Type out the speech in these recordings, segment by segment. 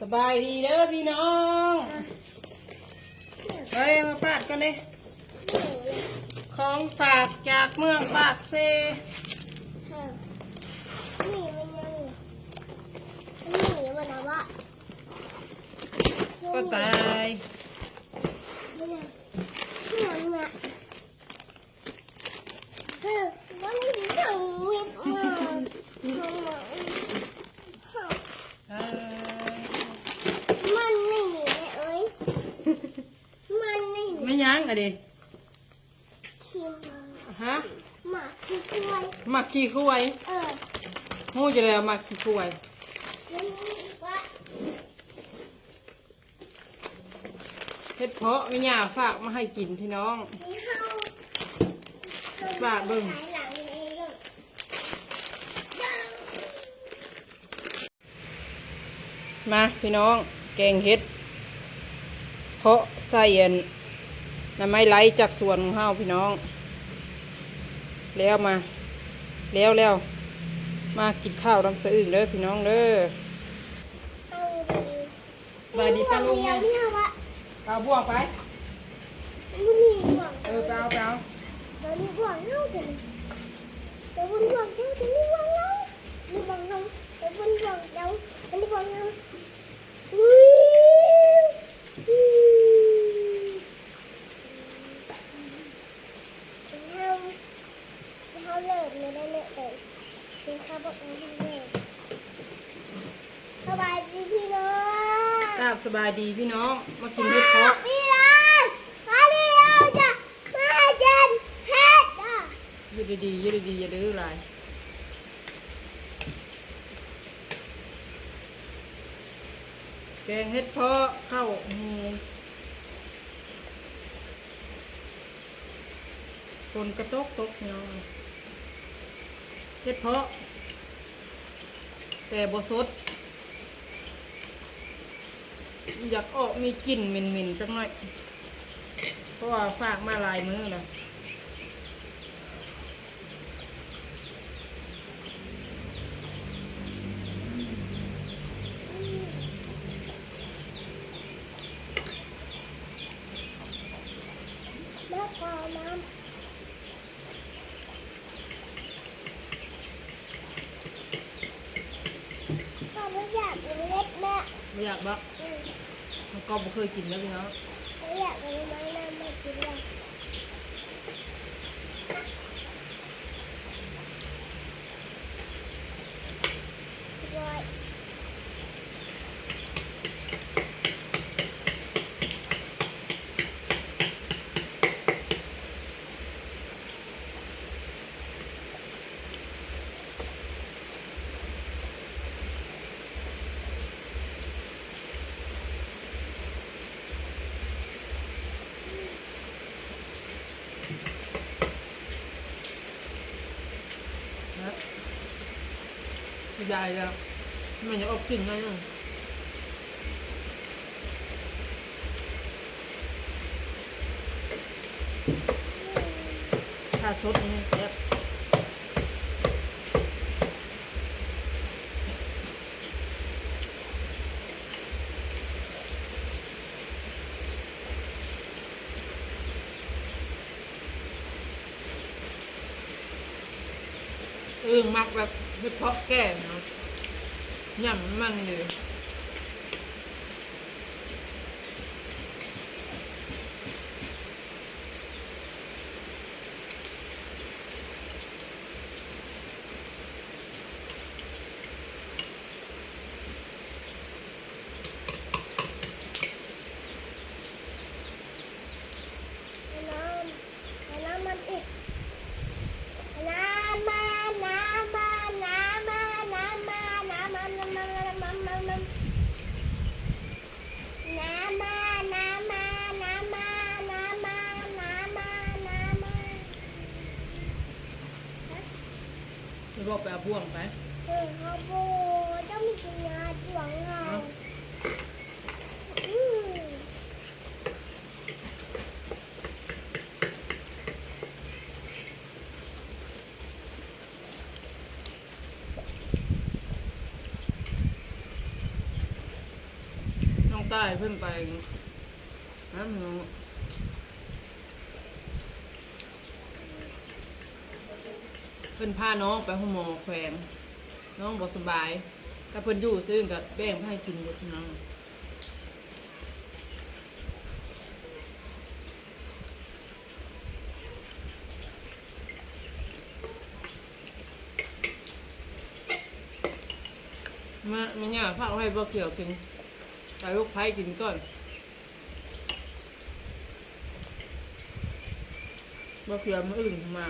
สบายดีเด้อพี่น้องเฮ้ยมาปาดกันเลยของฝากจากเมืองปากเซนี่มัยังนีมันนะวะก็ตาย ดิ ชิมฮะ หมักขี้ผุยหมักขี้ผุยเออหูจะเร็วหมักขี้ผุยเฮ็ดเพาะแม่ย่าฝากมาให้กินพี่น้อง มีาบาเบิ่งลมาพี่น้อง แกงเฮ็ด เพาะใส่อัน น้ำไม้ไหลจากสวนของเฮาพี่น้อง แล้วมา แล้วแล้วมากินข้าวลำสะอึ่งเด้อพี่น้องเด้อมาดีปลาลุงเนี่ปลาบวกไป เออเปล่าเปล่าตอนนี้บวกเนาจั กราบสบายดีพี่น้อง มากินเห็ดเพาะพี่รันพี่ราจะมาเย็นเห็ดอยืดดีอยืดดีอย่าดื้อไรแกงเห็ดเพาะเข้าหมูคนกระตกตกเนาะเห็ดเพาะแต่บสด อยากออกมีกลิ่นเหม็นๆจังหน่อยเพราะว่าฝากมาลายมือแล้วอยากบอก มันก็ไม่เคยกินแล้วเน้ออยากกินไม่น่ไม่กินเลย ยายแล้วไม่นจะออกกลิ่นเลยนะถ้าสดนี่แซ่บอึ้งมากแบบ คือเพาะแก่เนาะยำมันเลย ไม่บอกไปเอาบ่วงไปเออเขาโบเจ้ามีกินงาหวังงาอืมมใต้เพิ่นไปน้ำหนู เพิ่นพาน้องไปห้องหมอแขวงน้องบอกสบายถ้าเพิ่นอยู่ซึ่งกับแบ่งให้กินหมดน้องมาไม่ยากฝากไว้บ่เกี่ยวกินใส่ลูกไผ่กินก่อนบ่เกี่ยวมาอื่นมา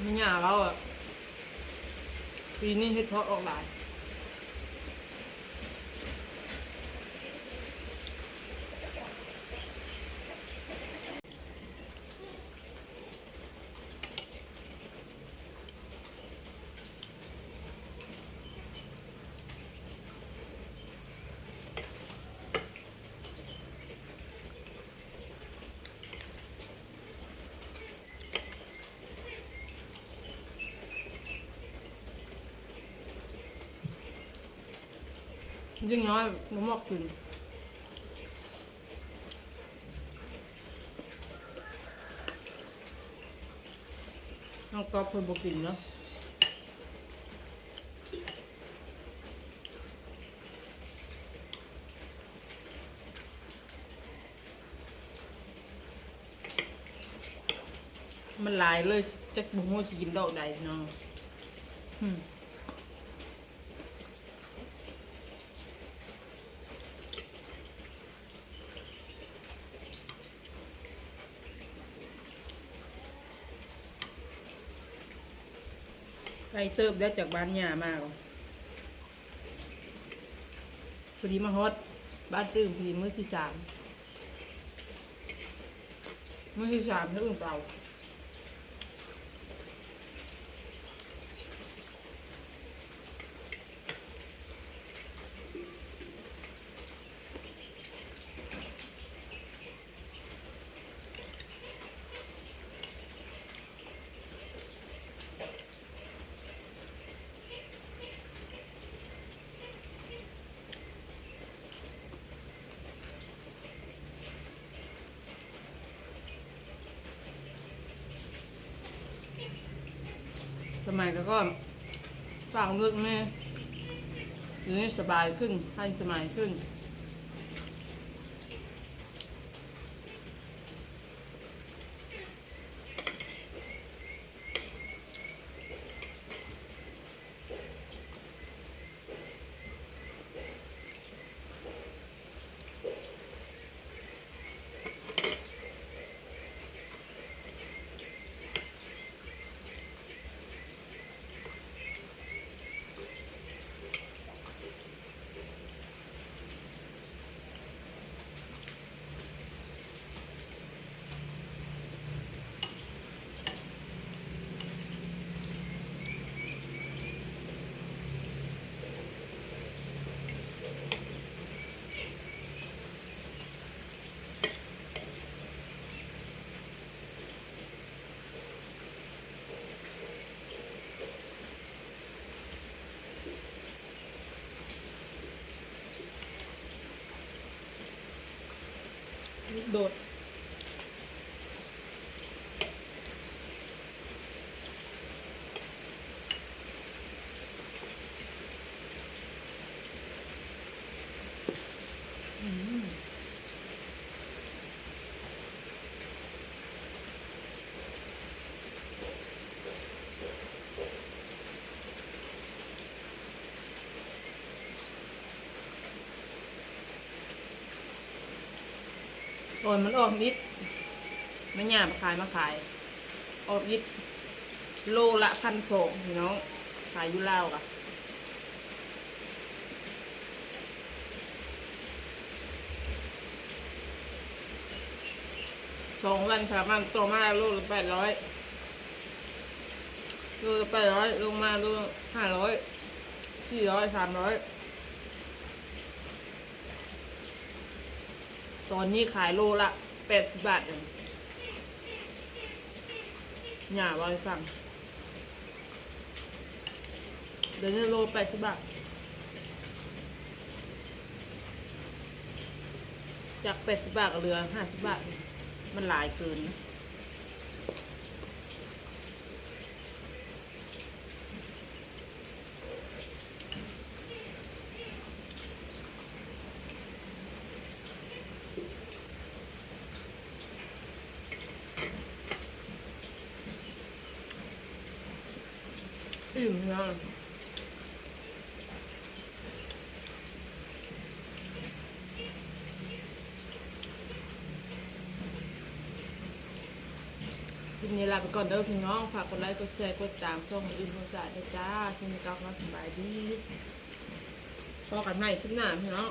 ไม่หยาเราอะปีนี้เฮ็ดเพาะออกหลาย ยิ่งน้อยมันมอกกินน้องกอบเพิ่นบ่กินเนาะมันหลายเลยจักบ่ฮู้สิกินดอกใดเนาะ ไก่เติบได้จากบ้านหญ้ามากพอดีมาฮอตบ้านซื้อพอดีมื้อที่สามมื้อที่สามเท่าอื่นเปล่ มัยแล้วก็ฟังเรื่องแม่ทีนี้สบายขึ้นทันสบายขึ้น โดด โอ้ยมันออกนิดไม่หยามาขายมาขาย ออกนิดโลละพันสองพี่น้องขายอยุลาวกะสองวันสามวันต่อมาโลละแปดร้อยโลละแปดร้อยลงมาโลห้าร้อยสี่ร้อยสามร้อย ตอนนี้ขายโลละแปดสิบบาทเองหย่าว่าให้ฟัง เดี๋ยวนี้โลแปดสิบบาท จากแปดสิบบาทก็เหลือห้าสิบบาท มันหลายเกินนะ อิ่มเนาะทีนี้ลาไปก่อนเด้อพี่น้อง ฝากกดไลค์ กดแชร์ กดตามช่องอื่นภาษาด้วยจ้าที่มีกำลังสบายดีพอกันใหม่คลิปหน้าพี่น้อง